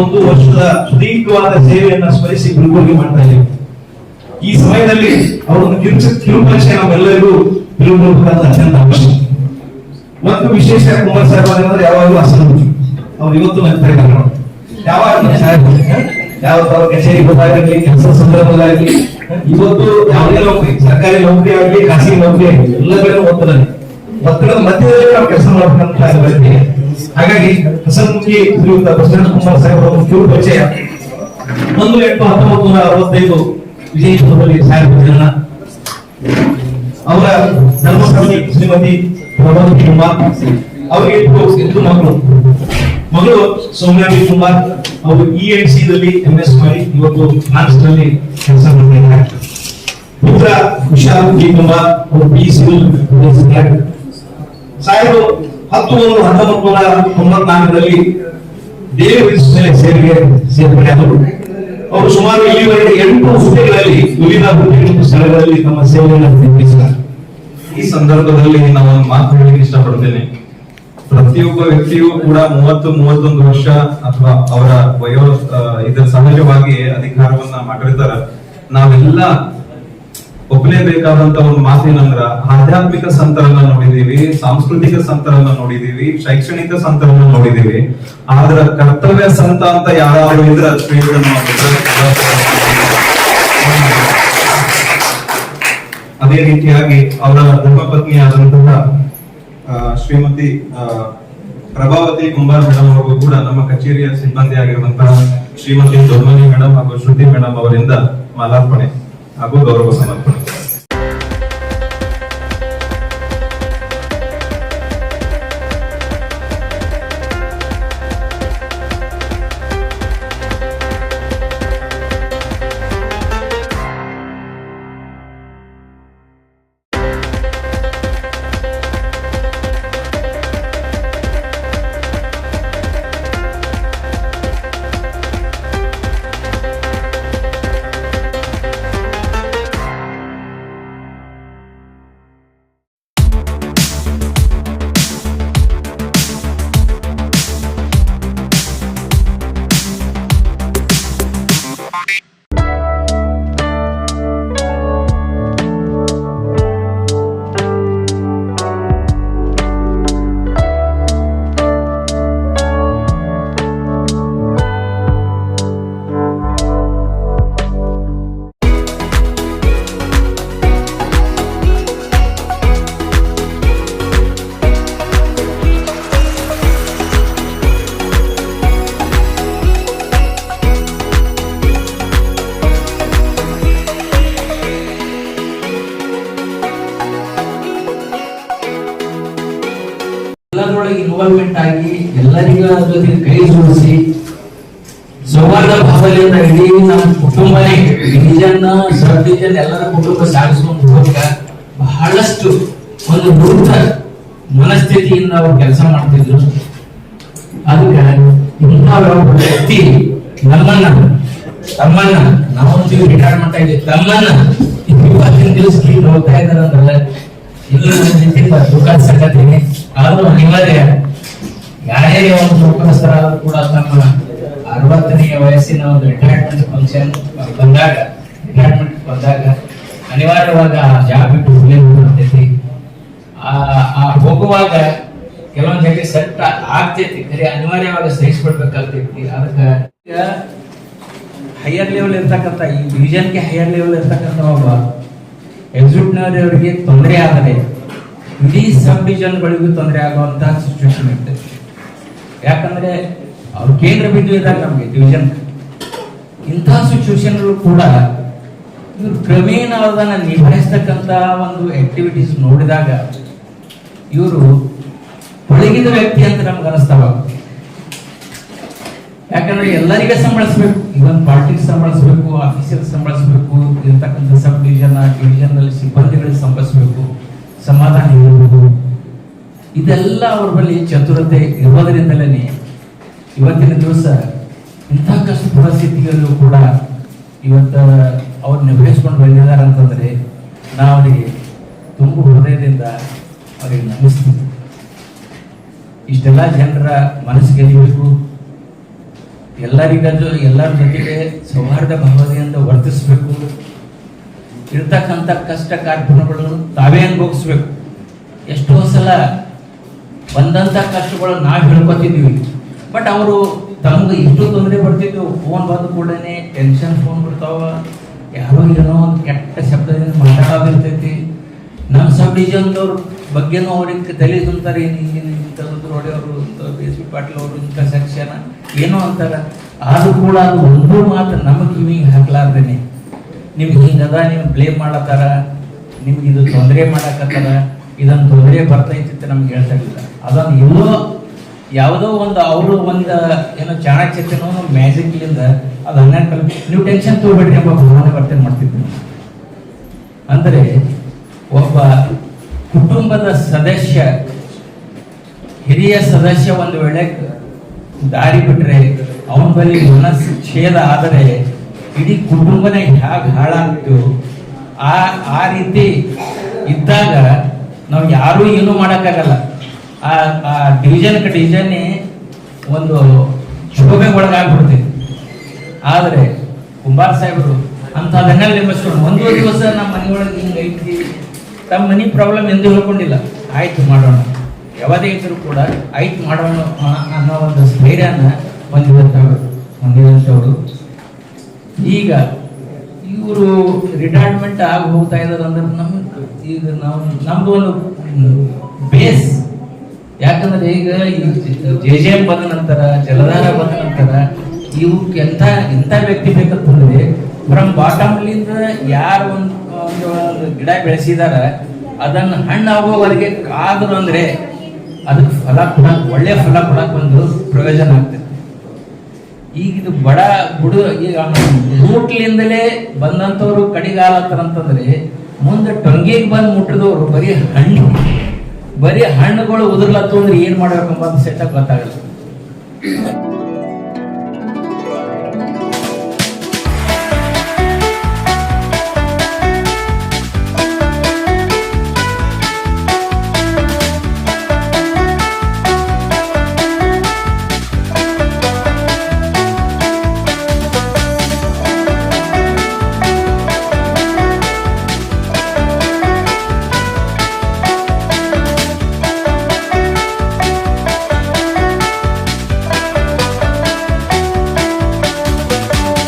ಮೂವತ್ತೊಂದು ವರ್ಷದ ಸುದೀರ್ಘವಾದ ಸೇವೆಯನ್ನ ಸ್ಮರಿಸಿ ಬಿಡುಗಡೆ ಮಾಡ್ತಾ ಇದ್ದೇವೆ. ಈ ಸಮಯದಲ್ಲಿ ಅವರನ್ನು ಕಿರುಪರಿಚಯ ನಾವೆಲ್ಲರಿಗೂ ತಿಳ್ಕೊಳ್ಬೇಕಾದ ಅತ್ಯಂತ ಅವಶ್ಯಕ ಒಂದು ವಿಶೇಷ ಕುಮಾರ್ ಸಾಹೇಬ್ ಅಂದ್ರೆ ಯಾವಾಗಲೂ ಅಸಂತೃಪ್ತಿ ಅವ್ರು ಇವತ್ತು ನೋಡಿ. ಯಾವಾಗ ಯಾವ ತರ ಕಚೇರಿ ಗೊತ್ತಾಗಲಿ, ಕೆಲಸ ಸಂದರ್ಭದಾಗಲಿ ಇವತ್ತು ಯಾವುದೇ ನೌಕರಿ, ಸರ್ಕಾರಿ ನೌಕರಿ ಆಗಲಿ, ಖಾಸಗಿ ನೌಕರಿ ಆಗಲಿ, ಎಲ್ಲ ಕಡೆ ಒತ್ತಡ ಒತ್ತಡದ ಮಧ್ಯದಲ್ಲಿ ನಾವು ಕೆಲಸ ಮಾಡ್ಬೇಕಂತ. ಹಾಗಾಗಿ ಹಸನ್ಮುಖಿ ಶ್ರೀಯುತ ಬಸವರಾಜ ಕುಮಾರ್ ಸಾಹೇಬ್ ಅವರ ಪರಿಚಯ. ಒಂದು ಎಂಟು ಹತ್ತೊಂಬತ್ತು ನೂರ ಅರವತ್ತೈದು ವಿಜಯಪುರದಲ್ಲಿ ಸಾಹೇಬ್ ಅವರ ಧರ್ಮಪತ್ನಿ ಶ್ರೀಮತಿ ಪ್ರಭಾವತಿ ಕುಮಾರ್. ಅವರಿಗೆ ಇಬ್ಬರು ಮಗಳು ಮಗಳು ಸೌಮ್ಯಾಬಿ ಕುಮಾರ್. ಅವರು ಇ ಎನ್ ಸಿ ದಲ್ಲಿ ಎಂ ಎಸ್ ಮಾಡಿ ಇವತ್ತು ಫ್ರಾನ್ಸ್ನಲ್ಲಿ ಕೆಲಸ ಮಾಡಿದ್ದಾರೆ ಪುತ್ರ ವಿಶಾಲ್ ಜಿ ಕುಮಾರ್, ಅವರು ಪಿ ಸಿವಿಲ್ ಸಾಹೇಬರು ಹತ್ತು ಒಂದು ಹತ್ತೊಂಬತ್ತು ನೂರ ತೊಂಬತ್ನಾಲ್ಕರಲ್ಲಿ ದೇವಿ ಸೇರ್ಪಡೆ ಆದರು. ಅವರು ಸುಮಾರು ಇಲ್ಲಿವರೆಗೆ ಎಂಟು ಹುದ್ದೆಗಳಲ್ಲಿ ವಿವಿಧ ಹುದ್ದೆ ಸ್ಥಳಗಳಲ್ಲಿ ತಮ್ಮ ಸೇವೆಯನ್ನು ನಿರ್ಮಿಸಿದ್ದಾರೆ ಈ ಸಂದರ್ಭದಲ್ಲಿ ನಾವು ಒಂದು ಮಾತು ಹೇಳಲಿಕ್ಕೆ ಇಷ್ಟಪಡ್ತೇನೆ. ಪ್ರತಿಯೊಬ್ಬ ವ್ಯಕ್ತಿಯೂ ಕೂಡ ಮೂವತ್ತು, ಮೂವತ್ತೊಂದು ವರ್ಷ ಅಥವಾ ಅವರ ವಯೋ ಇದರ ಸಹಜವಾಗಿ ಅಧಿಕಾರವನ್ನ ಮಾಡಿರ್ತಾರ ನಾವೆಲ್ಲ ಒಪ್ಪಲೇಬೇಕಾದಂತ ಒಂದು ಮಾತೇನಂದ್ರ ಆಧ್ಯಾತ್ಮಿಕ ಸಂತರನ್ನ ನೋಡಿದೀವಿ ಸಾಂಸ್ಕೃತಿಕ ಸಂತರನ್ನ ನೋಡಿದೀವಿ ಶೈಕ್ಷಣಿಕ ಸಂತರನ್ನ ನೋಡಿದೀವಿ ಆದ್ರ ಕರ್ತವ್ಯ ಸಂತ ಅಂತ ಯಾರಾದ್ರೂ ಶ್ರೀಗಳನ್ನು ಅದೇ ರೀತಿಯಾಗಿ ಅವರ ಧರ್ಮಪತ್ನಿಯಾದಂತಹ ಶ್ರೀಮತಿ ಪ್ರಭಾವತಿ ಕುಂಬಾರ್ ಮೇಡಮ್ ಅವರು ಕೂಡ ನಮ್ಮ ಕಚೇರಿಯ ಸಿಬ್ಬಂದಿ ಆಗಿರುವಂತಹ ಶ್ರೀಮತಿ ದೊಡ್ಮನಿ ಮೇಡಮ್ ಹಾಗೂ ಶ್ರುತಿ ಮೇಡಮ್ ಅವರಿಂದ ಮಾಲಾರ್ಪಣೆ ಹಾಗೂ ಗೌರವ ಸಮರ್ಪಣೆ. ಇನ್ವಾಲ್ವ್ಮೆಂಟ್ ಆಗಿ ಎಲ್ಲರಿಗೂ ಜೊತೆ ಕೈ ಜೋಡಿಸಿ ಸೌಹಾರ್ದ ಭಾವನೆಯಿಂದ ಇಡೀ ನಮ್ಮ ಕುಟುಂಬನೇ ಡಿವಿಜನ್ ಸಬ್ ಡಿವಿಜನ್ ಎಲ್ಲರ ಕುಟುಂಬ ಸಾಗಿಸ್ಕೊಂಡು ಹೋಗ ಬಹಳಷ್ಟು ಒಂದು ಮೂರ್ತ ಮನಸ್ಥಿತಿಯಿಂದ ಅವ್ರು ಕೆಲಸ ಮಾಡ್ತಿದ್ರು. ಅದಕ್ಕೆ ಇಂಥ ವ್ಯಕ್ತಿ ನಮ್ಮನ್ನ, ತಮ್ಮನ್ನ ನಾವೊಂದಿಗೆ ರಿಟೈರ್ಮೆಂಟ್ ಆಗಿದೆ ತಮ್ಮನ್ನ ಇವತ್ತಿನ ದಿವಸಕ್ಕೆ ಹೋಗ್ತಾ ಇದ್ದಾರೆ ಅಂತಲ್ಲ ರೀತಿಯಿಂದ ದುಃಖ ಸಂಗತಿ. ಆದ್ರೂ ಅನಿವಾರ್ಯ ಯಾರೇ ಒಂದು ಮುಖ್ಯಸ್ಥರಾದ್ರೂ ಕೂಡ ತಮ್ಮ ಅರವತ್ತನೆಯ ವಯಸ್ಸಿನ ಒಂದು ರಿಟೈರ್ಮೆಂಟ್ ಫಂಕ್ಷನ್ ಬಂದಾಗ ರಿಟೈರ್ಮೆಂಟ್ ಬಂದಾಗ ಅನಿವಾರ್ಯವಾಗಿ ಆ ಜಾಬ್ ಬಿಟ್ಟು ಹೋಗ್ಲೇಬೇಕಾಗ್ತೈತಿ ಆ ಹೋಗುವಾಗ ಕೆಲವೊಂದು ಜಾಗ ಸೆಟ್ ಆಗ್ತೈತಿ ಖರೆ ಅನಿವಾರ್ಯವಾಗಿ ಸಹಿಸ್ಬಿಡ್ಬೇಕಾಗ್ತೈತಿ ಅದಕ್ಕೆ ಹೈಯರ್ ಲೆವೆಲ್ ಇರ್ತಕ್ಕಂಥ, ಈ ಡಿವಿಷನ್ಗೆ ಹೈಯರ್ ಲೆವೆಲ್ ಇರ್ತಕ್ಕಂಥ ಒಬ್ಬ ಎಕ್ಸಿಕ್ಯೂಟಿವ್ನವರಿಗೆ ತೊಂದರೆ ಆಗದೆ, ಇಡೀ ಸಬ್ ಡಿವಿಷನ್ಗಳಿಗೂ ತೊಂದರೆ ಆಗುವಂತಹ ಸಿಚುವೇಶನ್ ಇರ್ತೈತಿ ಯಾಕಂದ್ರೆ ಅವ್ರ ಕೇಂದ್ರ ಬಿಂದು ಇದ್ದಾಗ ನಮಗೆ ಡಿವಿಷನ್ ಇಂಥ ಸಿಚುವೇಶನ್ ಕೂಡ ಇವರು ಕ್ರಮೇಣ ಅದನ್ನು ನಿಭಾಯಿಸ್ತಕ್ಕಂಥ ಒಂದು ಆಕ್ಟಿವಿಟೀಸ್ ನೋಡಿದಾಗ ಇವರು ಒಳಗಿದ ವ್ಯಕ್ತಿ ಅಂತ ನಮ್ಗೆ ಅನಿಸ್ತಾವ ಯಾಕಂದ್ರೆ ಎಲ್ಲರಿಗೆ ಸಂಬಳಿಸ್ಬೇಕು ಇವನ್ ಪಾರ್ಟಿಗೆ ಸಂಬಳಿಸ್ಬೇಕು ಆಫೀಸರ್ ಸಂಬಳಿಸ್ಬೇಕು, ಇರ್ತಕ್ಕಂಥ ಸಬ್ ಡಿವಿಷನ್ ಡಿವಿಷನ್ ಸಿಬ್ಬಂದಿಗಳಿಗೆ ಸಂಬಳಿಸ್ಬೇಕು, ಸಮಾಧಾನ ಇರಬಹುದು ಇದೆಲ್ಲ ಅವ್ರ ಬಳಿ ಚತುರತೆ ಇರೋದರಿಂದಲೇ ಇವತ್ತಿನ ದಿವಸ ಇಂಥ ಕಷ್ಟ ಪರಿಸ್ಥಿತಿಗಳಲ್ಲೂ ಕೂಡ ಇವತ್ತ ಅವ್ರು ನಿಭಾಯಿಸ್ಕೊಂಡು ಬಂದಿದ್ದಾರೆ ಅಂತಂದ್ರೆ ನಾವು ಅವರಿಗೆ ತುಂಬ ಹೃದಯದಿಂದ ಅವರಿಗೆ ನಮಿಸ್ತೀನಿ ಇಷ್ಟೆಲ್ಲ ಜನರ ಮನಸ್ಸು ಗೆಲ್ಲಬೇಕು ಎಲ್ಲರಿಗೂ ಎಲ್ಲರ ಜೊತೆಗೆ ಸೌಹಾರ್ದ ಭಾವನೆಯಿಂದ ವರ್ತಿಸಬೇಕು. ಇರ್ತಕ್ಕಂಥ ಕಷ್ಟ ಕಾರ್ಪಣ್ಯಗಳನ್ನು ತಾವೇ ಅನುಭವಿಸ್ಬೇಕು. ಎಷ್ಟೋ ಸಲ ಬಂದಂಥ ಕಷ್ಟಗಳು ನಾವು ಹೇಳ್ಕೊತಿದ್ವಿ. ಬಟ್ ಅವರು ತಮ್ಗೆ ಇಷ್ಟು ತೊಂದರೆ ಬರ್ತಿದ್ವು ಫೋನ್ ಬಂದ ಕೂಡಲೇ ಟೆನ್ಷನ್ ಫೋನ್ ಬರ್ತಾವ ಯಾರೋ ಏನೋ ಒಂದು ಕೆಟ್ಟ ಶಬ್ದದಿಂದ ಮಾತಾಡೋದಿರ್ತೈತಿ ನಮ್ಮ ಸಬ್ ಡಿವಿಷನ್ದವ್ರ ಬಗ್ಗೆನೂ ಅವ್ರಿಗೆ ತಲೆ ತುಂಬ್ತಾರೆ. ಇಂಥದ್ದು ಹೊಡೆಯವರು ಅವರು ಬಿ ಪಿ ಪಾಟೀಲ್ ಅವರು ಇಂಥ ಸೆಕ್ಷನ್ ಏನೋ ಅಂತಾರೆ. ಆದರೂ ಕೂಡ ಅದು ಒಂದು ಮಾತ್ರ ನಮಗೆ ಕಿವಿಗೆ ಹಾಕ್ಲಾರ್ದೇನೆ. ನಿಮ್ಗೆ ಹಿಂಗದ ನೀವು ಬ್ಲೇಮ್ ಮಾಡತ್ತಾರ ನಿಮ್ಗೆ ಇದು ತೊಂದರೆ ಮಾಡಕತ್ತಾರ. ಇದನ್ನ ತೊಂದರೆ ಬರ್ತಾ ಅಂತ ನಮ್ಗೆ ಹೇಳ್ತಾ ಇಲ್ಲ ಅದನ್ನ ಎಲ್ಲೋ ಯಾವುದೋ ಒಂದು ಅವರು ಒಂದು ಏನೋ ಚಾಣಕ್ಯತೆನೋ ಮ್ಯಾಜಿಕ್ಲಿಂದ ಅದು ಹನ್ನೆರಡು ಕಲ್ ನೀವು ಟೆನ್ಷನ್ ತಗೋಬೇಡ್ರಿ ಎಂಬ ಭಾವನೆ ವರ್ತನೆ ಮಾಡ್ತಿದ್ವಿ. ಅಂದರೆ ಒಬ್ಬ ಕುಟುಂಬದ ಸದಸ್ಯ, ಹಿರಿಯ ಸದಸ್ಯ ಒಂದು ವೇಳೆ ದಾರಿ ಬಿಟ್ಟರೆ ಅವನ ಬಳಿ ಮನಸ್ಸು ಛೇದ ಆದರೆ, ಇಡೀ ಕುಟುಂಬನೇ ಹೇಗೆ ಹಾಳಾಗ್ತು ಆ ಆ ರೀತಿ ಇದ್ದಾಗ ನಾವು ಯಾರು ಏನೂ ಮಾಡೋಕ್ಕಾಗಲ್ಲ. ಆ ಆ ಡಿವಿಷನ್ಗೆ ಒಂದು ಶೋಭೆಗೆ ಒಳಗಾಗ್ಬಿಡ್ತೈತಿ ಆದರೆ ಕುಂಬಾರ ಸಾಹೇಬರು ಅಂಥದನ್ನೆಲ್ಲ ನಿರ್ಮಿಸ್ಕೊಂಡು ಒಂದು ದಿವಸ ನಮ್ಮ ಮನೆಯೊಳಗೆ ಹಿಂಗೆ ಐತಿ ತಮ್ಮ ಮನೆ ಪ್ರಾಬ್ಲಮ್ ಎಂದು ಹೇಳ್ಕೊಂಡಿಲ್ಲ. ಆಯ್ತು ಮಾಡೋಣ. ಯಾವುದೇ ಇದ್ರೂ ಕೂಡ ಆಯ್ತು ಮಾಡೋಣ ಅನ್ನೋ ಒಂದು ಸ್ಥೈರ್ಯನ ಹೊಂದಿದಂಥವ್ರು ಹೊಂದಿದಂಥವ್ರು ಈಗ ಇವರು ರಿಟೈರ್ಮೆಂಟ್ ಆಗಿ ಹೋಗ್ತಾ ಇದ್ದಾರೆ ಅಂದ್ರೆ ನಮ್ಮ ಈಗ ನಾವು ನಮ್ದು ಒಂದು ಬೇಸ್ ಯಾಕಂದ್ರೆ ಈಗ ಜೆ ಜೆ ಎಂ ಬಂದ ನಂತರ, ಜಲಧಾರ ಬಂದ ನಂತರ ಇವಕ್ಕೆ ಎಂತ ಎಂತ ವ್ಯಕ್ತಿ ಬೇಕಂತಂದ್ರೆ ಫ್ರಮ್ ಬಾಟಮ್ಲಿಂದ ಯಾರು ಒಂದು ಒಂದು ಗಿಡ ಬೆಳೆಸಿದಾರ, ಅದನ್ನ ಹಣ್ಣು ಆಗೋವರೆಗೆ ಕಾದ್ರು ಅಂದ್ರೆ ಅದಕ್ಕೆ ಫಲ ಕೊಡಕ್, ಒಳ್ಳೆ ಫಲ ಕೊಡಕ್ ಒಂದು ಪ್ರಯೋಜನ ಆಗ್ತದೆ. ಈಗ ಇದು ಬಡ ಬುಡ, ಈಗ ರೂಟ್ಲಿಂದಲೇ ಬಂದಂತವ್ರು ಕಡಿಗಾಲತ್ತರಂತಂದ್ರೆ ಮುಂದೆ ಟೊಂಗಿಗೆ ಬಂದು ಮುಟ್ಟಿದವರು ಬರೀ ಹಣ್ಣು. ಬರೀ ಹಣ್ಣುಗಳು ಉದುರ್ಲತ್ತು ಅಂದ್ರೆ ಏನ್ ಮಾಡ್ಬೇಕಂಬ ಸೆಟಪ್ ಗೊತ್ತಾಗಲ್ಲ.